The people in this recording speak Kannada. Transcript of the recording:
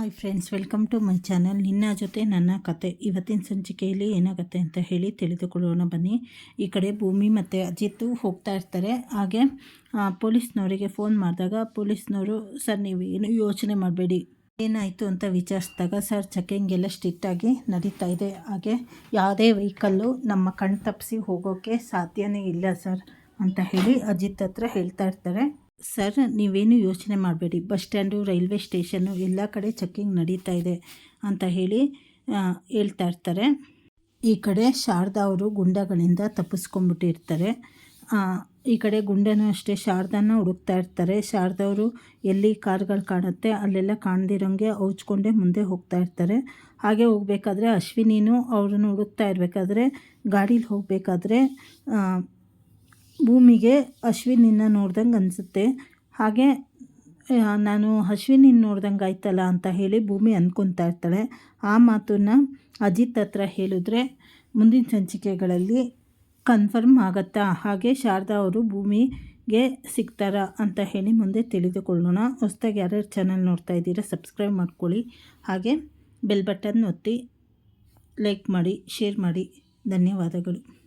Hi friends welcome to my channel ನಿನ್ನ ಜೊತೆ ನನ್ನ ಕತೆ. ಇವತ್ತಿನ ಸಂಚಿಕೆಯಲ್ಲಿ ಏನಾಗುತ್ತೆ ಅಂತ ಹೇಳಿ ತಿಳಿದುಕೊಳ್ಳೋಣ. ಬನ್ನಿ. ಈ ಕಡೆ ಭೂಮಿ ಮತ್ತು ಅಜಿತ್ ಹೋಗ್ತಾ ಇರ್ತಾರೆ. ಹಾಗೆ ಪೊಲೀಸ್ನವರಿಗೆ ಫೋನ್ ಮಾಡಿದಾಗ ಪೊಲೀಸ್ನವರು, ಸರ್ ನೀವು ಏನು ಯೋಚನೆ ಮಾಡಬೇಡಿ. ಏನಾಯಿತು ಅಂತ ವಿಚಾರಿಸಿದಾಗ ಸರ್ ಚೆಕಿಂಗ್ ಎಲ್ಲ ಸ್ಟ್ರಿಕ್ಟಾಗಿ ನಡೀತಾ ಇದೆ. ಹಾಗೆ, ಯಾವುದೇ ವೆಹಿಕಲ್ಲು ನಮ್ಮ ಕಣ್ ತಪ್ಪಿಸಿ ಹೋಗೋಕ್ಕೆ ಸಾಧ್ಯವೇ ಇಲ್ಲ ಸರ್, ಅಂತ ಹೇಳಿ ಅಜಿತ್ ಹತ್ರ ಹೇಳ್ತಾ ಇರ್ತಾರೆ. ಸರ್, ನೀವೇನು ಯೋಚನೆ ಮಾಡಬೇಡಿ. ಬಸ್ ಸ್ಟ್ಯಾಂಡು, ರೈಲ್ವೆ ಸ್ಟೇಷನ್ನು ಎಲ್ಲ ಕಡೆ ಚೆಕ್ಕಿಂಗ್ ನಡೀತಾ ಇದೆ ಅಂತ ಹೇಳಿ ಹೇಳ್ತಾ ಇರ್ತಾರೆ. ಈ ಕಡೆ ಶಾರದಾ ಅವರು ಗುಂಡಗಳಿಂದ ತಪ್ಪಿಸ್ಕೊಂಡ್ಬಿಟ್ಟಿರ್ತಾರೆ. ಈ ಕಡೆ ಗುಂಡನೂ ಅಷ್ಟೇ, ಶಾರದಾನ ಹುಡುಕ್ತಾ ಇರ್ತಾರೆ. ಶಾರದವರು ಎಲ್ಲಿ ಕಾರ್ಗಳು ಕಾಣುತ್ತೆ, ಅಲ್ಲೆಲ್ಲ ಕಾಣ್ದಿರೋಂಗೆ ಔಚ್ಕೊಂಡೇ ಮುಂದೆ ಹೋಗ್ತಾ ಇರ್ತಾರೆ. ಹಾಗೆ ಹೋಗಬೇಕಾದ್ರೆ ಅಶ್ವಿನಿನೂ ಅವ್ರನ್ನು ಹುಡುಕ್ತಾ ಇರಬೇಕಾದ್ರೆ, ಗಾಡೀಲಿ ಹೋಗಬೇಕಾದ್ರೆ ಭೂಮಿಗೆ ಅಶ್ವಿನಿನ ನೋಡ್ದಂಗೆ ಅನಿಸುತ್ತೆ. ಹಾಗೆ ನಾನು ಅಶ್ವಿನಿನ ನೋಡ್ದಂಗೆ ಆಯ್ತಲ್ಲ ಅಂತ ಹೇಳಿ ಭೂಮಿ ಅಂದ್ಕೊತಾ ಇರ್ತಾಳೆ. ಆ ಮಾತನ್ನು ಅಜಿತ್ ಹತ್ರ ಹೇಳಿದ್ರೆ ಮುಂದಿನ ಸಂಚಿಕೆಗಳಲ್ಲಿ ಕನ್ಫರ್ಮ್ ಆಗತ್ತಾ? ಹಾಗೆ ಶಾರದಾ ಅವರು ಭೂಮಿಗೆ ಸಿಗ್ತಾರಾ ಅಂತ ಹೇಳಿ ಮುಂದೆ ತಿಳಿದುಕೊಳ್ಳೋಣ. ಹೊಸ್ದಾಗಿ ಯಾರ್ಯಾರು ಚಾನಲ್ ನೋಡ್ತಾ ಇದ್ದೀರಾ, ಸಬ್ಸ್ಕ್ರೈಬ್ ಮಾಡ್ಕೊಳ್ಳಿ. ಹಾಗೆ ಬೆಲ್ ಬಟನ್ ಒತ್ತಿ ಲೈಕ್ ಮಾಡಿ, ಶೇರ್ ಮಾಡಿ. ಧನ್ಯವಾದಗಳು.